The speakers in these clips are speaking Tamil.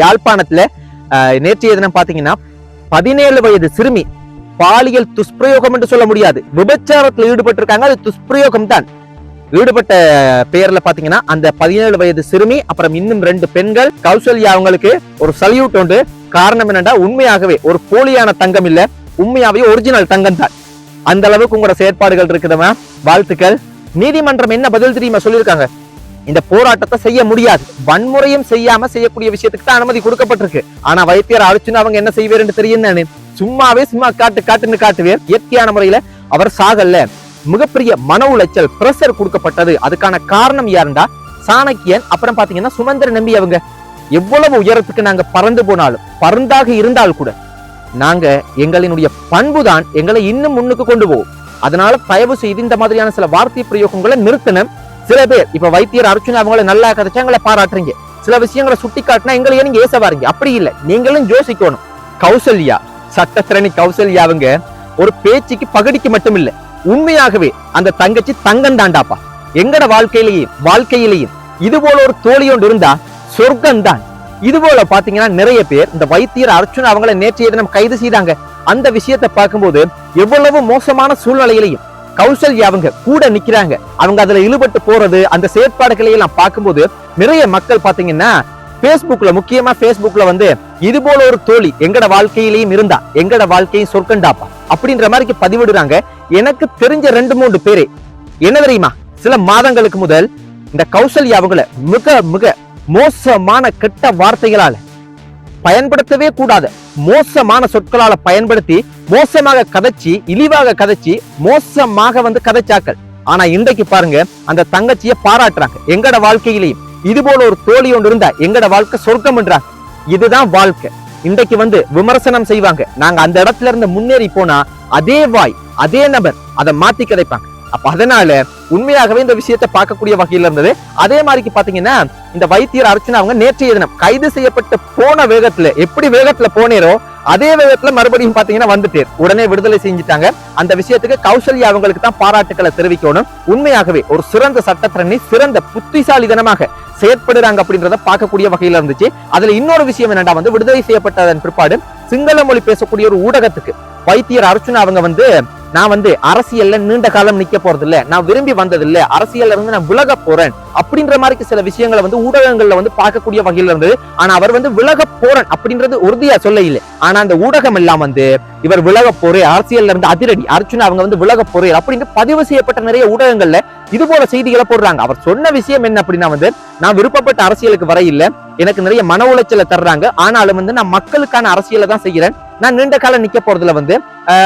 யாழ்ப்பாணத்துல நேற்றைய தினம் பாத்தீங்கன்னா பதினேழு வயது சிறுமி பாலியல் துஷ்பிரயோகம் என்று சொல்ல முடியாது. விபச்சாரத்தில் ஈடுபட்டு இருக்காங்க அது துஷ்பிரயோகம் தான். ஈடுபட்ட பேர்ல பாத்தீங்கன்னா அந்த பதினேழு வயது சிறுமி அப்புறம் இன்னும் ரெண்டு பெண்கள் கௌசல்யா அவங்களுக்கு ஒரு சல்யூட் உண்டு. காரணம் என்னன்னா உண்மையாகவே ஒரு போலியான தங்கம் இல்ல. உண்மையாவே ஒரிஜினல் தங்கம் தான். அந்த அளவுக்கு உங்களோட செயற்பாடுகள் இருக்குதுமா வாழ்த்துக்கள். நீதிமன்றம் என்ன பதில் தெரியுமா சொல்லியிருக்காங்க? இந்த போராட்டத்தை செய்ய முடியாது. வன்முறையும் செய்யாம செய்யக்கூடிய விஷயத்துக்கு தான் அனுமதி கொடுக்கப்பட்டிருக்கு. ஆனா வைத்தியர் அர்ச்சுனா அவங்க என்ன செய்வாருன்னு தெரியும் தானே? சும்மாவே சும்மா காட்டு காட்டுன்னு காட்டுவேன் இயற்கையான முறையில அவர் சாகல்ல மிகப்பெரிய மன உளைச்சல் பிரஷர் கொடுக்கப்பட்டது. அதுக்கான காரணம் யாருண்டா? சாணக்கியன் அப்புறம் பாத்தீங்கன்னா சுமந்திர நம்பி அவங்க. எவ்வளவு உயரத்துக்கு நாங்க பறந்து போனாலும் பருந்தாக இருந்தால் கூட நாங்க எங்களினுடைய பண்புதான் எங்களை இன்னும் முன்னுக்கு கொண்டு போவோம் அதனால தயவு செய்து இந்த மாதிரியான சில வார்த்தை பிரயோகங்களை நிறுத்தணும். சில பேர் இப்ப வைத்தியர் அர்ச்சனை அவங்கள நல்லா கதைச்சா எங்களை பாராட்டுறீங்க. சில விஷயங்களை சுட்டி காட்டினா எங்களை நீங்க ஏச அப்படி இல்ல. நீங்களும் யோசிக்கணும். கௌசல்யா சட்டத்திரணி கௌசல்யா அவங்க ஒரு பேச்சுக்கு பகடிக்கு மட்டும் இல்ல உண்மையாகவே அந்த தங்கச்சி தங்கம் தாண்டாப்பா. எங்கட வாழ்க்கையிலேயும் வாழ்க்கையிலேயும் இது போல ஒரு தோழி ஒன்று இருந்தா சொர்க்கம் தான் இது போல பாத்தீங்கன்னா நிறைய பேர் இந்த வைத்தியர் அர்ச்சுனா அவங்கள நேற்றைய தினம் கைது செய்தாங்க. அந்த விஷயத்தை பார்க்கும்போது எவ்வளவு மோசமான சூழ்நிலையிலையும் கௌசல்யா அவங்க கூட நிக்கிறாங்க. அவங்க அதுல இழுபட்டு போறது அந்த செயற்பாடுகளை எல்லாம் பார்க்கும்போது நிறைய மக்கள் பாத்தீங்கன்னா பேஸ்புக்ல முக்கியமா பேஸ்புக்ல வந்து இது போல ஒரு தோழி எங்கட வாழ்க்கையிலையும் இருந்தா எங்கட வாழ்க்கையும் சொர்க்கண்டாப்பா அப்படின்ற மாதிரி பதிவிடுறாங்க. எனக்கு தெரிஞ்ச ரெண்டு மூன்று பேரே. என்ன தெரியுமா? சில மாதங்களுக்கு முதல் இந்த கௌசல்யா அவங்கள மிக மிக மோசமான கெட்ட வார்த்தைகளால பயன்படுத்தவே கூடாத. மோசமான சொற்களால பயன்படுத்தி மோசமாக கதைச்சி இழிவாக கதைச்சி மோசமாக வந்து கதைச்சாக்கள். ஆனா இன்றைக்கு பாருங்க அந்த தங்கச்சிய பாராட்டுறாங்க. எங்கட வாழ்க்கையிலையும். இது போல ஒரு தோழி ஒன்று இருந்தா எங்கட வாழ்க்கை சொர்க்கம்ன்றாங்க இதுதான் வாழ்க்கை. இன்றைக்கு வந்து விமர்சனம் செய்வாங்க. நாங்க அந்த இடத்துல இருந்து முன்னேறி போனா அதே வாய் அதே நபர் அதை மாத்தி கதைப்பாங்க. அப்ப அதனால உண்மையாகவே இந்த விஷயத்தை பார்க்கக்கூடிய வகையில இருந்தது. அதே மாதிரிக்கு பாத்தீங்கன்னா இந்த வைத்தியர் அர்ச்சனா அவங்க நேற்றைய தினம் கைது செய்யப்பட்டு போன வேகத்துல எப்படி வேகத்துல போனேரோ அதே வேகத்துல மறுபடியும் பாத்தீங்கன்னா வந்துட்டு உடனே விடுதலை செஞ்சுட்டாங்க. அந்த விஷயத்துக்கு கௌசல்யா அவங்களுக்கு தான் பாராட்டுக்களை தெரிவிக்கணும். உண்மையாகவே ஒரு சிறந்த சட்டத்திறனை சிறந்த புத்திசாலிதனமாக செயற்படுறாங்க அப்படின்றத பார்க்கக்கூடிய வகையில இருந்துச்சு. அதுல இன்னொரு விஷயம் என்னடா வந்து விடுதலை செய்யப்பட்டதன் பிற்பாடு சிங்கள மொழி பேசக்கூடிய ஒரு ஊடகத்துக்கு வைத்தியர் அர்ச்சுனா அவங்க வந்து நான் வந்து அரசியல்ல நீண்ட காலம் நிக்க போறது இல்ல நான் விரும்பி வந்தது இல்ல அரசியல்ல இருந்து நான் விலக போறேன். அப்படின்ற மாதிரி சில விஷயங்களை வந்து ஊடகங்கள்ல வந்து பார்க்கக்கூடிய வகையில இருந்தது. ஆனா அவர் வந்து விலக போறன் அப்படின்றது உறுதியா சொல்ல இல்லை ஆனா அந்த ஊடகம் எல்லாம் வந்து இவர் விலக போறே அரசியல்ல இருந்து அதிரடி அர்ச்சுனா அவங்க வந்து விலக போறே அப்படின்னு பதிவு செய்யப்பட்ட நிறைய ஊடகங்கள்ல இது போல செய்திகளை போடுறாங்க. அவர் சொன்ன விஷயம் என்ன அப்படின்னா வந்து நான் விருப்பப்பட்ட அரசியலுக்கு வர இல்ல எனக்கு நிறைய மன உளைச்சலை தர்றாங்க. ஆனாலும் வந்து நான் மக்களுக்கான அரசியலை தான் செய்கிறேன் நான் நீண்ட காலம் நிக்க போறதுல வந்து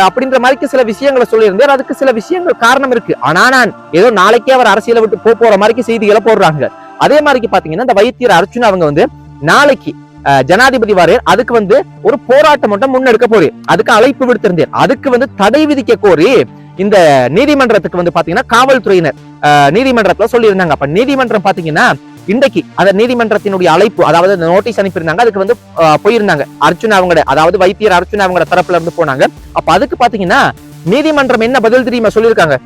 அப்படின்ற மாதிரி சில விஷயங்களை சொல்லியிருந்தேன் அதுக்கு சில விஷயங்கள் காரணம் இருக்கு. ஆனா நான் ஏதோ நாளைக்கே அவர் அரசியலை விட்டு போற மாதிரி செய்திகளை போடுறாங்க. அதே மாதிரி பாத்தீங்கன்னா இந்த வைத்தியர் அர்ச்சுனா அவங்க வந்து நாளைக்கு ஜனாதிபதி வாரர் அதுக்கு வந்து ஒரு போராட்டம் மட்டும் முன்னெடுக்க போறே அதுக்கு அழைப்பு விடுத்திருந்தேன். அதுக்கு வந்து தடை விதிக்க கோரி இந்த நீதிமன்றத்துக்கு வந்து பாத்தீங்கன்னா காவல்துறையினர் நீதிமன்றத்துல சொல்லியிருந்தாங்க. அப்ப நீதிமன்றம் பாத்தீங்கன்னா இன்றைக்கு அந்த நீதிமன்றத்தினுடைய அழைப்பு அதாவது அந்த நோட்டீஸ் அனுப்பியிருந்தாங்க. அதுக்கு வந்து போயிருந்தாங்க. அர்ச்சுனா அவங்களோட அதாவது வைத்தியர் அர்ச்சுனா அவங்களோட தரப்புல இருந்து போனாங்க. அப்ப அதுக்கு பாத்தீங்கன்னா நீதிமன்றம் என்ன பதில் தெரியுமா சொல்லியிருக்காங்க?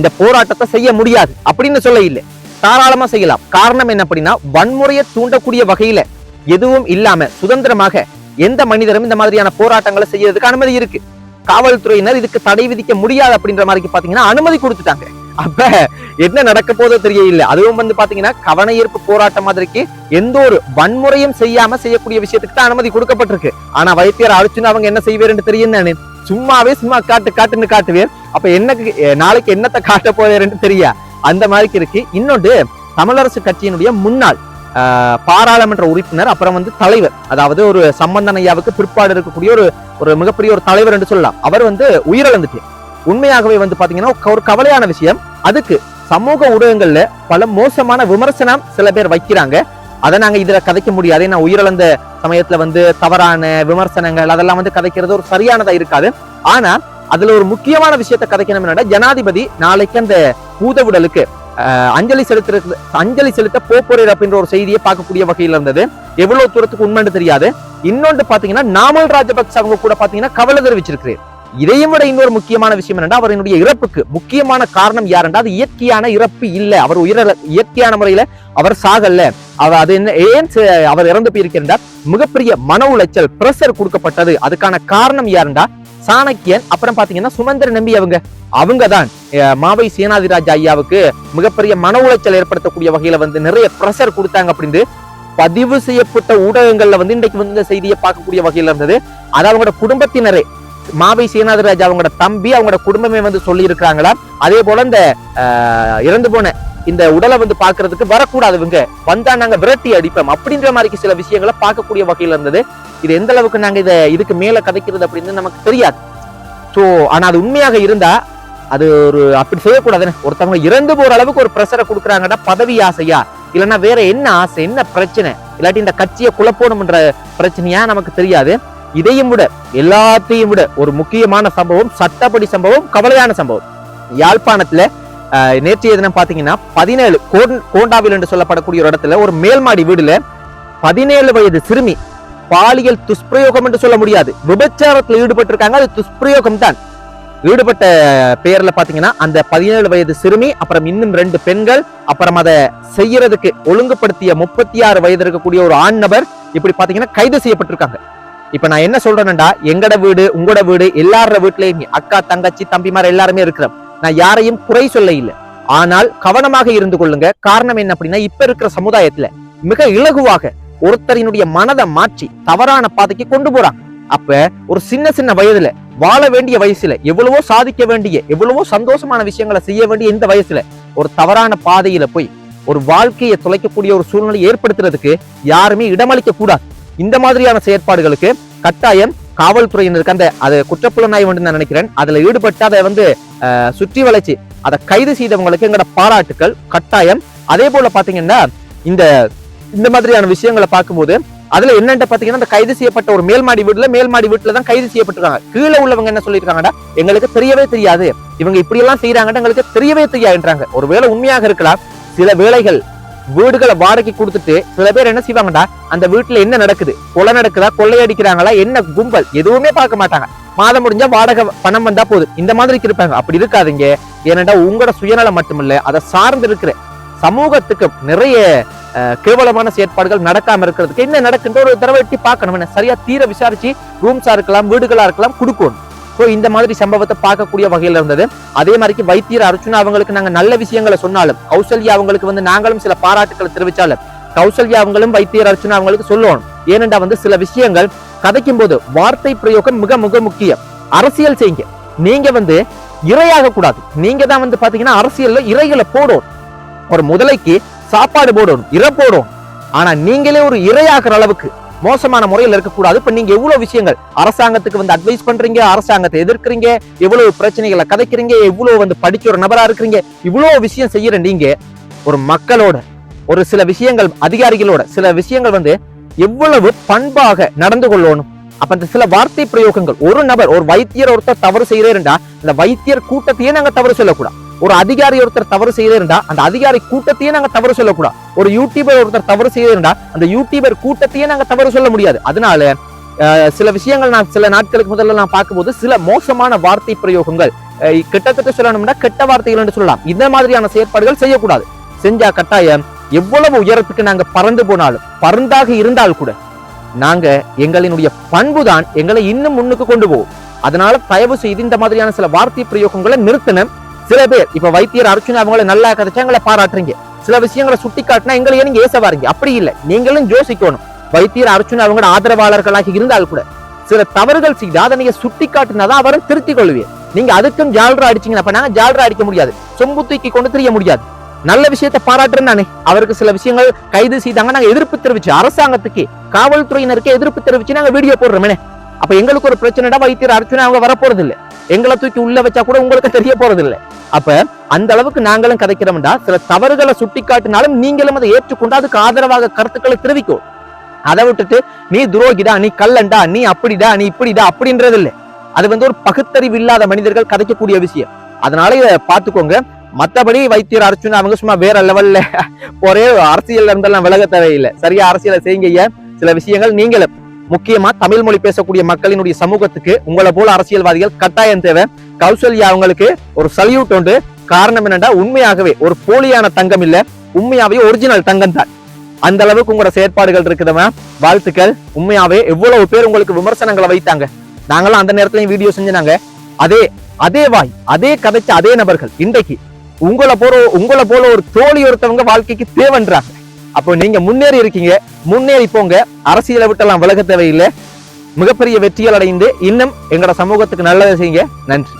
இந்த போராட்டத்தை செய்ய முடியாது. அப்படின்னு சொல்ல இல்லை. தாராளமா செய்யலாம். காரணம் என்ன அப்படின்னா வன்முறையை தூண்டக்கூடிய வகையில எதுவும் இல்லாம சுதந்திரமாக எந்த மனிதரும் இந்த மாதிரியான போராட்டங்களை செய்யறதுக்கு அனுமதி இருக்கு. காவல்துறையினர் இதுக்கு தடை விதிக்க முடியாது அப்படின்ற மாதிரி பாத்தீங்கன்னா அனுமதி கொடுத்துட்டாங்க. அப்ப என்ன நடக்க போதோ தெரியல அதுவும் வந்து பாத்தீங்கன்னா கவன ஈர்ப்பு போராட்டம் மாதிரிக்கு எந்த ஒரு வன்முறையும் செய்யாம செய்யக்கூடிய விஷயத்துக்கு தான் அனுமதி கொடுக்கப்பட்டிருக்கு. ஆனா வைத்தியர் அழிச்சுன்னு அவங்க என்ன செய்வேன்னு தெரியும் தானே சும்மாவே சும்மா காட்டு காட்டுன்னு காட்டுவேன். அப்ப என்ன நாளைக்கு என்னத்தை காட்ட போறேன்னு தெரியா? அந்த மாதிரி இருக்கு. இன்னொன்று தமிழரசு கட்சியினுடைய முன்னாள் பாராளுமன்ற உறுப்பினர் அப்புறம் வந்து தலைவர். அதாவது ஒரு சம்பந்தன் ஐயாவுக்கு பிற்பாடு இருக்கக்கூடிய ஒரு ஒரு மிகப்பெரிய ஒரு தலைவர் என்று சொல்லலாம். அவர் வந்து உயிரிழந்துட்டு உண்மையாகவே வந்து பாத்தீங்கன்னா ஒரு கவலையான விஷயம். அதுக்கு சமூக ஊடகங்கள்ல பல மோசமான விமர்சனம் சில பேர் வைக்கிறாங்க. அதை நாங்க இதுல கதைக்க முடியாது. ஏன்னா உயிரிழந்த சமயத்துல வந்து தவறான விமர்சனங்கள் அதெல்லாம் வந்து கதைக்கிறது ஒரு சரியானதா இருக்காது. ஆனா அதுல ஒரு முக்கியமான விஷயத்த கதைக்கணும் என்னன்னா ஜனாதிபதி நாளைக்கு அந்த பூதவுடலுக்கு அஞ்சலி செலுத்துறது அஞ்சலி செலுத்த போப்போரேர் அப்படின்ற ஒரு செய்தியை பார்க்கக்கூடிய வகையில் இருந்தது. எவ்வளவு தூரத்துக்கு உண்மைன்னு தெரியாது. இன்னொன்று பாத்தீங்கன்னா நாமல் ராஜபக்ச அவங்க கூட பாத்தீங்கன்னா கவலை தெரிவிச்சிருக்கிறேன் இதையும் விட இன்னொரு முக்கியமான விஷயம் என்னன்னா அவரினுடைய இறப்புக்கு முக்கியமான காரணம் யாருன்றா அது இயற்கையான இறப்பு இல்ல. அவர் உயிர இயற்கையான முறையில அவர் சாகல்ல. அவர் அது என்ன ஏன் அவர் இறந்து போயிருக்கிறார் மிகப்பெரிய மன உளைச்சல் பிரஷர் கொடுக்கப்பட்டது. அதுக்கான காரணம் யாருண்டா சாணக்கியன் அப்புறம் பாத்தீங்கன்னா சுமந்திர நம்பி அவங்க அவங்க தான் மாவை சேனாதிராஜ் ஐயாவுக்கு மிகப்பெரிய மன உளைச்சல் ஏற்படுத்தக்கூடிய வகையில வந்து நிறைய ப்ரெஷர் கொடுத்தாங்க அப்படின்னு பதிவு செய்யப்பட்ட ஊடகங்கள்ல வந்து இன்றைக்கு வந்து இந்த செய்தியை பார்க்கக்கூடிய வகையில இருந்தது. அது அவங்களோட குடும்பத்தினரே. மாவை சேனாதிராஜ் அவங்களோட தம்பி அவங்களோட குடும்பமே வந்து சொல்லி இருக்கிறாங்களா அதே போல இந்த ஆஹ், இறந்து போன இந்த உடலை வந்து பாக்குறதுக்கு வரக்கூடாது இவங்க வந்தா நாங்க விரட்டி அடிப்போம். அப்படின்ற மாதிரி சில விஷயங்களை பார்க்கக்கூடிய வகையில இருந்தது. இது எந்த அளவுக்கு நாங்க இதை இதுக்கு மேல கதைக்கிறது அப்படின்னு நமக்கு தெரியாது. ஸோ ஆனால் அது உண்மையாக இருந்தால் அது ஒரு அப்படி செய்யக்கூடாதுன்னு. ஒருத்தவங்க இறந்து போற அளவுக்கு ஒரு ப்ரெஷரை கொடுக்குறாங்கன்னா பதவி ஆசையா? இல்லைன்னா வேற என்ன ஆசை என்ன பிரச்சனை? இல்லாட்டி இந்த கட்சியை குழப்பணும்ன்ற பிரச்சனையா நமக்கு தெரியாது. இதையும் விட எல்லாத்தையும் விட ஒரு முக்கியமான சம்பவம் சட்டப்படி சம்பவம் கவலையான சம்பவம். யாழ்ப்பாணத்துல நேற்றைய தினம் பாத்தீங்கன்னா பதினேழு கோண்டாவில் என்று சொல்லப்படக்கூடிய ஒரு இடத்துல ஒரு மேல்மாடி வீடுல பதினேழு வயது சிறுமி பாலியல் துஷ்பிரயோகம் என்று சொல்ல முடியாது. விபச்சாரத்தில் ஈடுபட்டிருக்காங்க. அது துஷ்பிரயோகம் தான். ஈடுபட்ட பேர்ல பாத்தீங்கன்னா அந்த பதினேழு வயது சிறுமி அப்புறம் இன்னும் ரெண்டு பெண்கள் அப்புறம் அதை செய்யறதுக்கு ஒழுங்குபடுத்திய முப்பத்தி ஆறு வயது இருக்கக்கூடிய ஒரு ஆண் நபர் இப்படி பாத்தீங்கன்னா கைது செய்யப்பட்டிருக்காங்க. இப்ப நான் என்ன சொல்றேன்னா எங்கட வீடு உங்களோட வீடு எல்லார வீட்லயும் அக்கா தங்கச்சி தம்பிமார் எல்லாருமே இருக்கிறோம். நான் யாரையும் குறை சொல்ல இல்லை. ஆனால் கவனமாக இருந்து கொள்ளுங்க. காரணம் என்ன அப்படின்னா இப்ப இருக்கிற சமுதாயத்துல மிக இலகுவாக ஒருத்தரினுடைய மனதை மாற்றி தவறான பாதைக்கு கொண்டு போறாங்க அப்ப ஒரு சின்ன சின்ன வயதுல வாழ வேண்டிய வயசுல எவ்வளவோ சாதிக்க வேண்டிய எவ்வளவோ சந்தோஷமான விஷயங்களை செய்ய வேண்டிய இந்த வயசுல ஒரு தவறான பாதையில போய் ஒரு வாழ்க்கையை தொலைக்கக்கூடிய ஒரு சூழ்நிலை ஏற்படுத்துறதுக்கு யாருமே இடமளிக்க கூடாது. இந்த மாதிரியான செயற்பாடுகளுக்கு கட்டாயம் காவல்துறையினருக்கு அந்த அது குற்றப்புலனாய்வு நான் நினைக்கிறேன் அதுல ஈடுபட்டு அதை வந்து சுற்றி வளைச்சு அதை கைது செய்தவங்களுக்கு எங்களோட பாராட்டுக்கள் கட்டாயம். அதே போல பாத்தீங்கன்னா இந்த இந்த மாதிரியான விஷயங்களை பார்க்கும்போது அதுல என்னன்னு பாத்தீங்கன்னா அந்த கைது செய்யப்பட்ட ஒரு மேல்மாடி வீட்டுல மேல்மாடி வீட்டுல தான் கைது செய்யப்பட்டிருக்காங்க. கீழே உள்ளவங்க என்ன சொல்லியிருக்காங்கடா எங்களுக்கு தெரியவே தெரியாது. இவங்க இப்படி எல்லாம் செய்யறாங்கன்னு எங்களுக்கு தெரியவே தெரியாதுன்றாங்க. ஒருவேளை உண்மையாக இருக்கலாம் சில வேலைகள் வீடுகளை வாடகை கொடுத்துட்டு சில பேர் என்ன செய்வாங்கடா அந்த வீட்டுல என்ன நடக்குது? கொலை நடக்குதா? கொள்ளையடிக்கிறாங்களா என்ன கும்பல்? எதுவுமே பார்க்க மாட்டாங்க. மாதம் முடிஞ்சா வாடகை பணம் வந்தா போதும் இந்த மாதிரி இருப்பாங்க. அப்படி இருக்காதீங்க. ஏனென்றா உங்களோட சுயநலம் மட்டுமில்ல அதை சார்ந்து இருக்கிற சமூகத்துக்கு நிறைய கேவலமான செயற்பாடுகள் நடக்காம இருக்கிறதுக்கு என்ன நடக்குன்ற ஒரு தடவை எட்டி பார்க்கணும். என்ன? சரியா தீர விசாரிச்சு ரூம்ஸா இருக்கலாம் வீடுகளா இருக்கலாம் கொடுக்கணும். ஸோ இந்த மாதிரி சம்பவத்தை பார்க்கக்கூடிய வகையில இருந்தது. அதே மாதிரிக்கு வைத்தியர் அர்ச்சுனா அவங்களுக்கு நாங்க நல்ல விஷயங்களை சொன்னாலும் கௌசல்யா அவங்களுக்கு வந்து நாங்களும் சில பாராட்டுகளை தெரிவிச்சாலும் கௌசல்யா அவங்களும் வைத்தியர் அர்ச்சுனா அவங்களுக்கு சொல்லணும். ஏனென்றா வந்து சில விஷயங்கள் கதைக்கும் போது வார்த்தை பிரயோகம் மிக மிக முக்கியம். அரசியல் செய்யுங்க. நீங்க வந்து இரையாக கூடாது நீங்க தான் வந்து பாத்தீங்கன்னா அரசியல்ல இறைகளை போடும் ஒரு முதலைக்கு சாப்பாடு போடணும் இரை போடும். ஆனா நீங்களே ஒரு இரையாகிற அளவுக்கு மோசமான முறையில் இருக்கக்கூடாது. இப்ப நீங்க எவ்வளவு விஷயங்கள் அரசாங்கத்துக்கு வந்து அட்வைஸ் பண்றீங்க அரசாங்கத்தை எதிர்க்கிறீங்க எவ்வளவு பிரச்சனைகளை கதைக்கிறீங்க எவ்வளவு வந்து படிச்ச ஒரு நபரா இருக்கிறீங்க இவ்வளவு விஷயம் செய்யற நீங்க ஒரு மக்களோட ஒரு சில விஷயங்கள் அதிகாரிகளோட சில விஷயங்கள் வந்து எவ்வளவு பண்பாக நடந்து கொள்ளணும். அப்ப அந்த சில வார்த்தை பிரயோகங்கள் ஒரு நபர் ஒரு வைத்தியர் ஒருத்தர் தவறு செய்யறேன்டா அந்த வைத்தியர் கூட்டத்தையே நாங்க தவறு சொல்லக்கூடாது. ஒரு அதிகாரி ஒருத்தர் தவறு செய்திருந்தா அந்த அதிகாரி கூட்டத்தையே நாங்க தவறு சொல்லக்கூடாது. ஒரு யூடியூபர் ஒருத்தர் தவறு செய்திருந்தா அந்த யூடியூபர் கூட்டத்தையே நாங்க தவறு சொல்ல முடியாது. அதனால அஹ், சில விஷயங்கள் நான் சில நாட்களுக்கு முதல்ல நான் பார்க்கும்போது சில மோசமான வார்த்தை பிரயோகங்கள் கிட்டத்தட்ட சொல்லணும்னா கெட்ட வார்த்தைகள் என்று சொல்லலாம். இந்த மாதிரியான செயற்பாடுகள் செய்யக்கூடாது. செஞ்சா கட்டாயம் எவ்வளவு உயரத்துக்கு நாங்க பறந்து போனாலும் பருந்தாக இருந்தால் கூட நாங்க எங்களினுடைய பண்புதான் எங்களை இன்னும் முன்னுக்கு கொண்டு போவோம் அதனால தயவு செய்து இந்த மாதிரியான சில வார்த்தை பிரயோகங்களை நிறுத்தணும். சில பேர் இப்ப வைத்தியர் அர்ச்சனை அவங்கள நல்லா கதைச்சா எங்களை பாராட்டுறீங்க. சில விஷயங்களை சுட்டி காட்டினா எங்களையே நீங்க ஏச வாரீங்க அப்படி இல்லை. நீங்களும் யோசிக்கணும். வைத்தியர் அர்ச்சனை அவங்களோட ஆதரவாளர்களாக இருந்தால் கூட சில தவறுகள் செய்தா அதை நீங்க சுட்டி காட்டினாதான் அவரை திருத்திக் கொள்வீர். நீங்க அதுக்கும் ஜால்ரா அடிச்சீங்கன்னா அப்ப நாங்க ஜால்ரா அடிக்க முடியாது. சொம்பு தூக்கி கொண்டு தெரிய முடியாது. நல்ல விஷயத்தை பாராட்டுறேன் நானே. அவருக்கு சில விஷயங்கள் கைது செய்தாங்க நாங்க எதிர்ப்பு தெரிவிச்சு அரசாங்கத்துக்கு காவல்துறையினருக்கு எதிர்ப்பு தெரிவிச்சு நாங்க வீடியோ போடுறோமே அப்ப எங்களுக்கு ஒரு பிரச்சனைடா வைத்தியர் அர்ச்சனை அவங்க வரப்போறது இல்லை எங்களை தூக்கி உள்ள வச்சா கூட உங்களுக்கு தெரிய போறது இல்லை அப்ப அந்த அளவுக்கு நாங்களும் கதைக்கிறோம்டா. சில தவறுகளை சுட்டி காட்டினாலும் நீங்களும் அதை ஏற்றுக்கொண்டு அதுக்கு ஆதரவாக கருத்துக்களை தெரிவிக்கும் அதை விட்டுட்டு நீ துரோகிடா நீ கல்லண்டா நீ அப்படிடா நீ இப்படிடா அப்படின்றது இல்ல. அது வந்து ஒரு பகுத்தறிவு இல்லாத மனிதர்கள் கதைக்கக்கூடிய விஷயம். அதனால இதை பார்த்துக்கோங்க. மத்தபடி வைத்தியர் அர்ச்சுனா அவங்க சும்மா வேற லெவல்ல ஒரே அரசியல் இருந்தெல்லாம் விலக தேவையில்லை. சரியா அரசியலை செய்யுங்க சில விஷயங்கள் நீங்களும். முக்கியமா தமிழ் மொழி பேசக்கூடிய மக்களினுடைய சமூகத்துக்கு உங்களை போல அரசியல்வாதிகள் கட்டாயம் தேவை. கௌசல்யா அவங்களுக்கு ஒரு சல்யூட் உண்டு. காரணம் என்னன்னா உண்மையாகவே ஒரு போலியான தங்கம் இல்ல. உண்மையாவே ஒரிஜினல் தங்கம் தான். அந்த அளவுக்கு உங்களோட செயற்பாடுகள் இருக்குதுமா வாழ்த்துக்கள். உண்மையாவே எவ்வளவு பேர் உங்களுக்கு விமர்சனங்களை வைத்தாங்க. நாங்களாம் அந்த நேரத்துலயும் வீடியோ செஞ்சாங்க அதே அதே வாய் அதே கதைச்ச அதே நபர்கள் இன்றைக்கு உங்களை போல உங்களை போல ஒரு தோழி ஒருத்தவங்க வாழ்க்கைக்கு தேவைன்றாங்க. அப்போ நீங்க முன்னேறி இருக்கீங்க முன்னேறி போங்க. அரசியலை விட்டெல்லாம் விலக தேவையில்லை. மிகப்பெரிய வெற்றிகள் அடைந்து இன்னும் எங்களோட சமூகத்துக்கு நல்லதை செய்யுங்க. நன்றி.